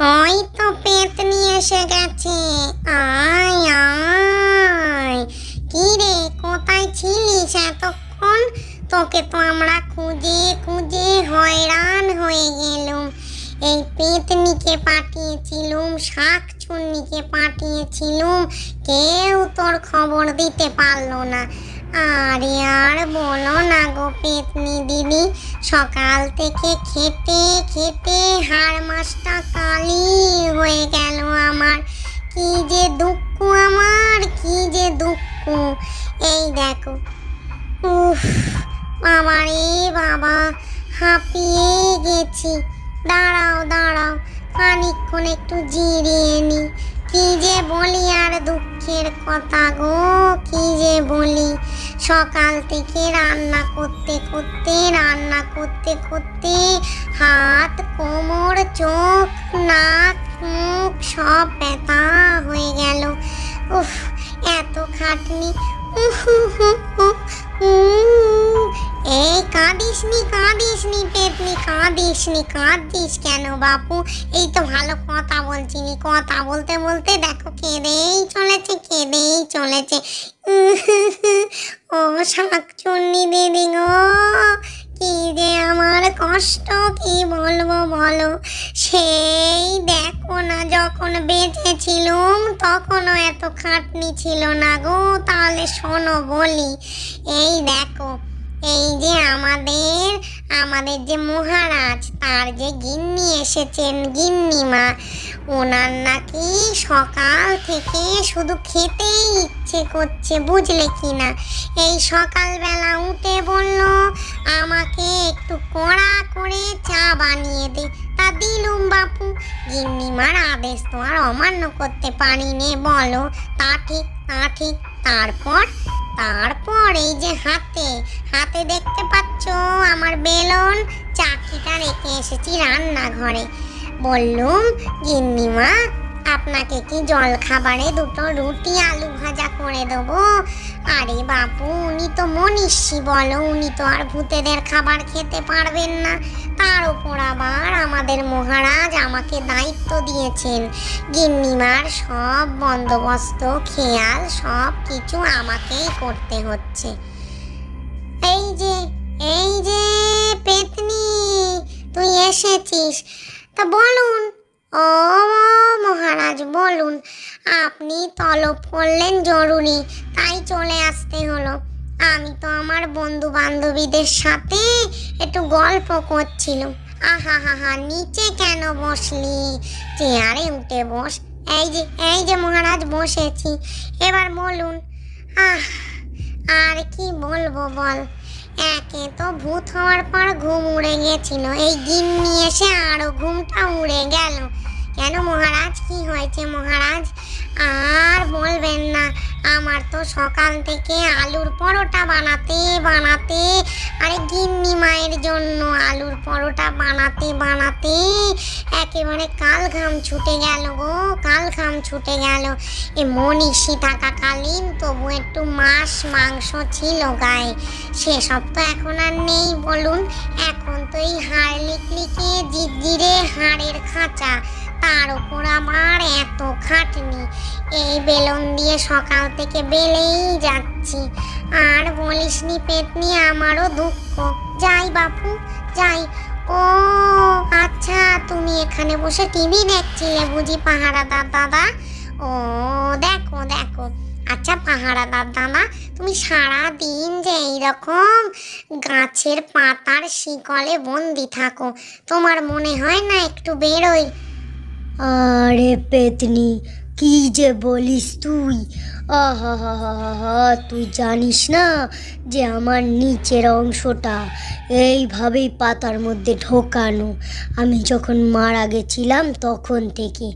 ওই তো পেতনি এসে গেছে। আয় আয়। কি রে কোথায় ছিলিস এতক্ষণ? তোকে তো আমরা খুঁজে খুঁজে হয়রান হয়ে গেলুম। এই পেতনিকে পাঠিয়েছিলুম, শাক চুন্নিকে পাঠিয়েছিলুম। কেউ তোর খবর দিতে পারল না। আরে আর বলো না গো পেতনি দিদি, সকাল থেকে খেতে খেতে হাড় মাসটা কালি হয়ে গেল আমার। কি যে দুঃখ আমার, কি যে দুঃখ। এই দেখো, উফ বাবা বাবা হাঁপিয়ে গেছি। দাঁড়াও দাঁড়াও খানিক্ষণ একটু জিরিয়ে নি। কি যে বলি আর দুঃখের কথা গো? কি যে বলি? সকাল থেকে রান্না করতে করতে রান্না করতে করতে হাত কোমর চোখ নাক মুখ সব ব্যথা হয়ে গেল। উফ এত খাটনি। উহ, উহ, উহ, উহ। এই কাঁদিস নি কাঁদিস নি পেতনি কাঁদিস নি কাঁদিস কেন বাপু? এই তো ভালো কথা বলছি নি, কথা বলতে বলতে দেখো কেঁদেই চলেছে কেঁদেই চলেছে। ও শাক চুন্নি দিদি গো, কি যে আমার কষ্ট, কি বলব বলো? সেই দেখো না, যখন বেঁচে ছিলুম তখনও এত খাটনি ছিল না গো, তাহলে শোনো বলি। এই দেখো এই যে আমাদের আমাদের যে মহারাজ, তার যে গিন্নি এসেছেন, গিন্নিমা, ওনার নাকি সকাল থেকে শুধু খেতেই ইচ্ছে করছে, বুঝলে কি না? এই সকালবেলা উঠে বলল, আমাকে একটু কড়া করে চা বানিয়ে দে। তা দিলুম বাপু। গিন্নিমার আদেশ তো আর অমান্য করতে পারি নে বলো। তা ঠিক তা ঠিক। তারপর তারপর এই যে হাতে হাতে দেখতে পাচ্ছ আমার বেলন, চাকিটা রেখে এসেছি রান্নাঘরে। বললুম, গিন্নিমা আপনাকে কি জল খাবারে দুটো রুটি আলু ভাজা করে দেবো? আরে বাপু, উনি তো মনীষী বলো, উনি তো আর ভূতেদের খাবার খেতে পারবেন না। তার উপর আবার আমাদের মহারাজ আমাকে দায়িত্ব দিয়েছেন। গিন্নিমার সব বন্দোবস্ত, খেয়াল, সব কিছু আমাকেই করতে হচ্ছে। এই যে এই যে, পেতনি, তুই এসেছিস। তা বলুন ও মহারাজ, বলুন, আপনি তলব করলেন জরুরি, তাই চলে আসতে হলো। আমি তো আমার বন্ধু বান্ধবীদের সাথে একটু গল্প করছিলাম। আহা, হা হা, নিচে কেন বসলি? চেয়ারে উঠে বস। এই যে এই যে, মহারাজ, বসেছি। এবার বলুন, আহ, আর কি বলব বল? একে তো ভূত হওয়ার পর ঘুম উড়ে গেছিল। এই গিন্নি এসে আরও ঘুমটা উড়ে গেল। কেন মহারাজ? কি হয়েছে মহারাজ? আর বলবেন না, আমার তো সকাল থেকে আলুর পরোটা বানাতে বানাতে, আরে গিন্নি মায়ের জন্য আলুর পরোটা বানাতে বানাতে একেবারে কাল ঘাম ছুটে গেল গো কাল ঘাম ছুটে গেল। এ মনীষী থাকাকালীন তবু একটু মাছ মাংস ছিল গায়ে। সেসব তো এখন আর নেই বলুন, এখন তো এই হাড় লিকলিকে জিজিরে হাড়ের খাঁচা। তার উপর আমার এত খাটনি। এই বেলন দিয়ে সকাল থেকে বেলেই যাচ্ছি। আর বলিসনি পেতনি, আমারও দুঃখ। যাই বাপু, যাই। ও আচ্ছা তুমি এখানে বসে টিভি দেখছিলে বুঝি পাহারাদার দাদা? ও, দেখো দেখো। আচ্ছা পাহারাদার দাদা, তুমি সারা দিন যে এইরকম গাছের পাতার শিকলে বন্দি থাকো, তোমার মনে হয় না একটু বেরোই? আরে পেতনি কি যে বলিস তুই? তুই জানিস না যে আমার নিচের অংশটা এইভাবেই পাতার মধ্যে ঢোকানো। আমি যখন মারা গেছিলাম তখন থেকে।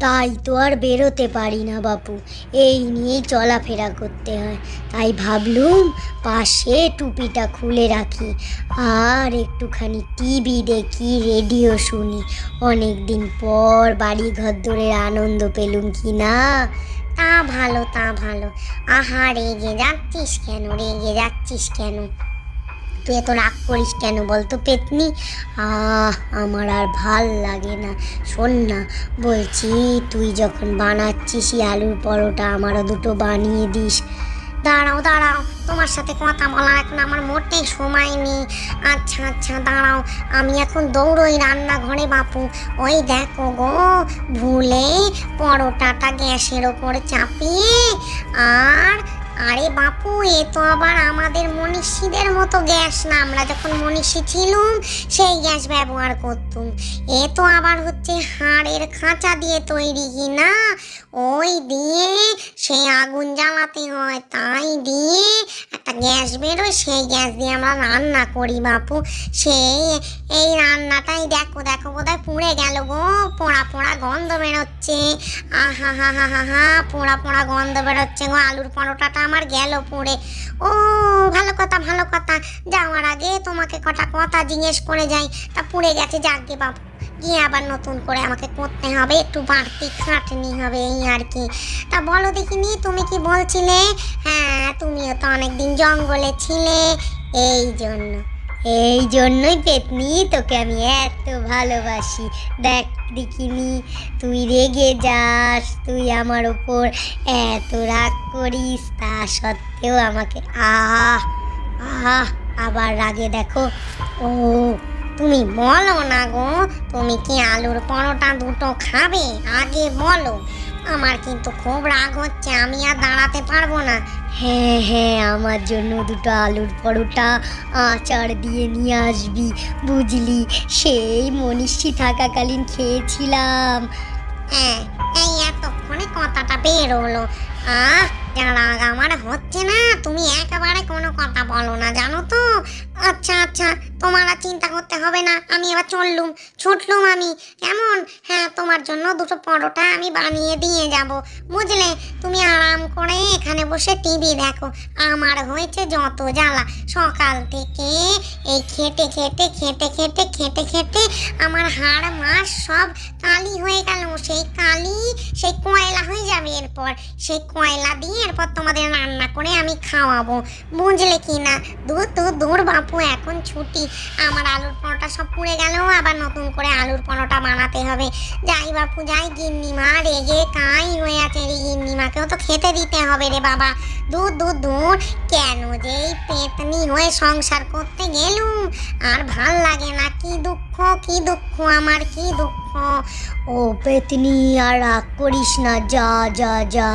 তাই তো আর বেরোতে পারি না বাপু। এই নিয়েই চলাফেরা করতে হয়। তাই ভাবলুম পাশে টুপিটা খুলে রাখি। আর একটুখানি টিভি দেখি, রেডিও শুনি। অনেক দিন পর বাড়ি ঘর ধরে আনন্দ পেলুম কি না। তা ভালো তা ভালো। আহা, রেগে যাচ্ছিস কেন? রেগে যাচ্ছিস কেন? তুই এত রাগ করিস কেন বলতো পেতনি? আহ, আমার আর ভালো লাগে না। শোন না, বলছি, তুই যখন বানাচ্ছিস এই আলুর পরোটা, আমারও দুটো বানিয়ে দিস। দাঁড়াও দাঁড়াও, তোমার সাথে কথা বলার এখন আমার মোটেই সময় নেই। আচ্ছা আচ্ছা দাঁড়াও, আমি এখন দৌড়ই রান্নাঘরে, বাপু। ওই দেখো গো, ভুলে পরোটাটা গ্যাসের ওপর চাপিয়ে আর আরে বাপু, এ তো আবার আমাদের মনীষীদের মতো গ্যাস না। আমরা যখন মনীষী ছিলুম, সেই গ্যাস ব্যবহার করতুম। এ তো আবার হচ্ছে হাড়ের খাঁচা দিয়ে তৈরি কি না ওই দিয়ে সেই আগুন জ্বালাতে হয়, তাই দিয়ে গ্যাস বেরোয় সেই গ্যাস দিয়ে আমরা রান্না করি বাপু। সেই, এই রান্নাটাই দেখো দেখো বোধহয় পুড়ে গেল গো। পোড়া পোড়া গন্ধ বেরোচ্ছে। আহা, হা হা হা হা, পোড়া পোড়া গন্ধ বেরোচ্ছে গো। আলুর পরোটাটা আমার গেল পুড়ে। ও, ভালো কথা ভালো কথা। যাওয়ার আগে তোমাকে কটা কথা জিজ্ঞেস করে যাই। তা পুড়ে গেছে, যাকে বাপু। গিয়ে আবার নতুন করে আমাকে করতে হবে, একটু বাড়তি খাটনি হবে এই আর কি। তা বলো দেখিনি, তুমি কি বলছিলে? হ্যাঁ জঙ্গলে ছিলে, এই জন্য, এই জন্যই পেতনি, তোকে আমি এত ভালোবাসি। দেখ দেখিনি, তুই রেগে যাস, তুই আমার ওপর এত রাগ করিস, তা সত্ত্বেও আমাকে, আহ আহ, আবার রাগে দেখো। ও, তুমি বলো না গো, তুমি কি আলুর পরোটা দুটো খাবে? আগে বলো, আমার কিন্তু খুব রাগ হচ্ছে, আমি আর দাঁড়াতে পারব না। হ্যাঁ হ্যাঁ আমার জন্য দুটো আলুর পরোটা আচার দিয়ে নিয়ে আসবি, বুঝলি? সেই মনীষী থাকাকালীন খেয়েছিলাম। হ্যাঁ এই এতক্ষণে কথাটা বেরোলো। আহ, যা রাগ আমার হচ্ছে না, তুমি একেবারে কোনো কথা বলো না, জানো তো? আচ্ছা আচ্ছা তোমার আর চিন্তা করতে হবে না, আমি এবার চললুম, ছুটলুম আমি। কেমন? হ্যাঁ তোমার জন্য দুটো পরোটা আমি বানিয়ে দিয়ে যাব, বুঝলে? তুমি আরাম করে এখানে বসে টিভি দেখো। আমার হয়েছে যত জ্বালা। সকাল থেকে এই খেটে খেটে খেটে খেটে খেটে খেটে আমার হাড়, মাস সব কালি হয়ে গেল। সেই কালি, সেই কয়লা হয়ে যাবে এরপর। সেই কয়লা দিয়ে এরপর তোমাদের রান্না করে আমি খাওয়াবো। বুঝলে কি না? দূর দূর দূর বাপু, এখন ছুটি। আমার আলুর পরোটা সব পুড়ে গেল, আবার নতুন করে আলুর পরোটা বানাতে হবে। যাই বাপু, যাই গিন্নিমা, রেগে কাই হয়ে আছে রে গিন্নিমাকেও তো খেতে দিতে হবে রে বাবা। দূর দূর দূর। কেন যে পেতনি হয়ে সংসার করতে গেলুম? আর ভালো লাগে না। কি দুঃখ কি দুঃখ, আমার কি দুঃখ? ও পেতনি, আর রাগ করিস না। যা যা যা।